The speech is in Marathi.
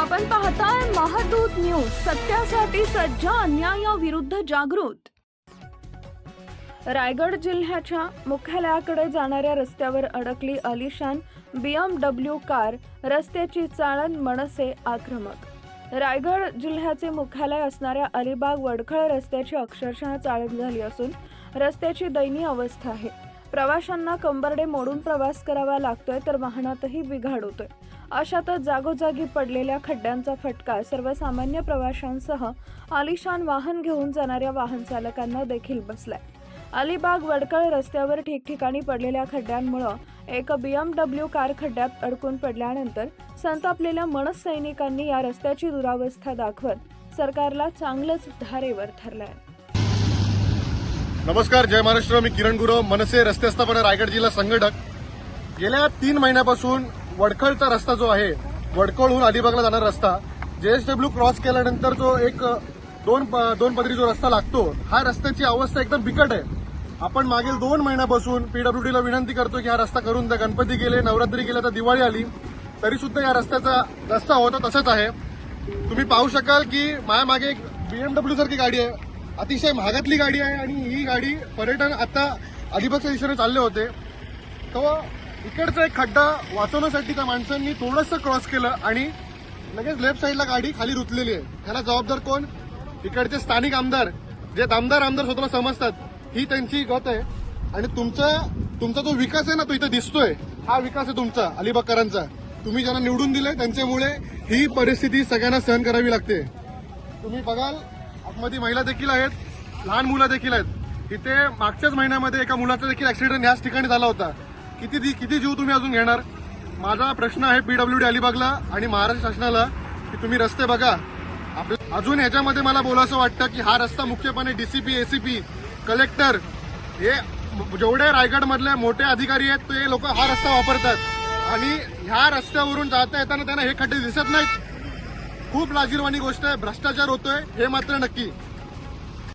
आपण पाहताय महादूत न्यूज सत्यासाठी सज्ज अन्यायाविरुद्ध जागृत. रायगड जिल्ह्याच्या मुख्यालयाकडे जाणाऱ्या रस्त्यावर अडकली अलिशान बीएमडब्ल्यू कार रस्त्याची चाळण मनसे आक्रमक. रायगड जिल्ह्याचे मुख्यालय असणाऱ्या अलिबाग वडखळ रस्त्याची अक्षरशः चाळण झाली असून रस्त्याची दयनीय अवस्था आहे. प्रवाशांना कंबरडे मोडून प्रवास करावा लागतोय तर वाहनातही बिघाड होतोय. अशातच जागोजागी पडलेल्या खड्ड्यांचा फटका सर्वसामान्य प्रवाशांसह आलिशान वाहन घेऊन जाणाऱ्या वाहन चालकांना देखील बसलाय. अलिबाग वडकळ रस्त्यावर ठिकठिकाणी पडलेल्या खड्ड्यांमुळं एक बी एम डब्ल्यू कार खड्ड्यात अडकून पडल्यानंतर संतापलेल्या मनस सैनिकांनी या रस्त्याची दुरावस्था दाखवत सरकारला चांगलंच धारेवर ठरलंय नमस्कार जय महाराष्ट्र. मी किरण गुरव मनसे रस्ते स्थापना रायगड जिल्हा संघटक. गेल्या तीन महिन्यापासून वडखळचा रस्ता जो आहे वडखळहून अलिबागला जाणारा रस्ता जेएसडब्ल्यू क्रॉस केल्यानंतर जो एक दोन प- दोन पदरी जो रस्ता लागतो हा रस्त्याची अवस्था एकदम बिकट आहे. आपण मागील दोन महिन्यापासून पीडब्ल्यूडीला विनंती करतो की हा रस्ता करून द्या. गणपती गेले नवरात्री गेले तर दिवाळी आली तरी सुद्धा या रस्त्याचा रस्ता होता तसाच आहे. तुम्ही पाहू शकाल की माझ्या मागे एक बीएमडब्ल्यू सारखी गाडी आहे. अतिशय महागातली गाडी आहे आणि ही गाडी पर्यटन आता अलिबागच्या दिशेने चालले होते. तर इकडचा एक खड्डा वाचवण्यासाठी त्या माणसांनी थोडंसं क्रॉस केलं आणि लगेच लेफ्ट साईडला गाडी खाली रुतलेली आहे. ह्याला जबाबदार कोण? इकडचे स्थानिक आमदार. जे आमदार आमदार स्वतःला समजतात ही त्यांची गत आहे. आणि तुमचा तुमचा जो विकास आहे ना तो इथे दिसतोय. हा विकास आहे तुमचा अलिबागकरांचा. तुम्ही ज्यांना निवडून दिले त्यांच्यामुळे ही परिस्थिती सगळ्यांना सहन करावी लागते. तुम्ही बघाल आतमध्ये महिला देखील आहेत लहान मुलं देखील आहेत. इथे मागच्याच महिन्यामध्ये एका मुलाचा देखील ऍक्सिडेंट याच ठिकाणी झाला होता. किती दी किती जीव तुम्ही अजून घेणार? माझा प्रश्न आहे पीडब्ल्यूडी अलिबागला आणि महाराष्ट्र शासनाला की तुम्ही रस्ते बघा. आपल्या अजून ह्याच्यामध्ये मला बोलायचं वाटतं की हा रस्ता मुख्यपणे डीसीपी एसीपी कलेक्टर हे जेवढे रायगडमधले मोठे अधिकारी आहेत ते लोक हा रस्ता वापरतात. आणि ह्या रस्त्यावरून जाता येताना त्यांना हे खड्डे दिसत नाहीत. खूप लाजीरवाणी गोष्ट आहे भ्रष्टाचार होतोय हे मात्र नक्की.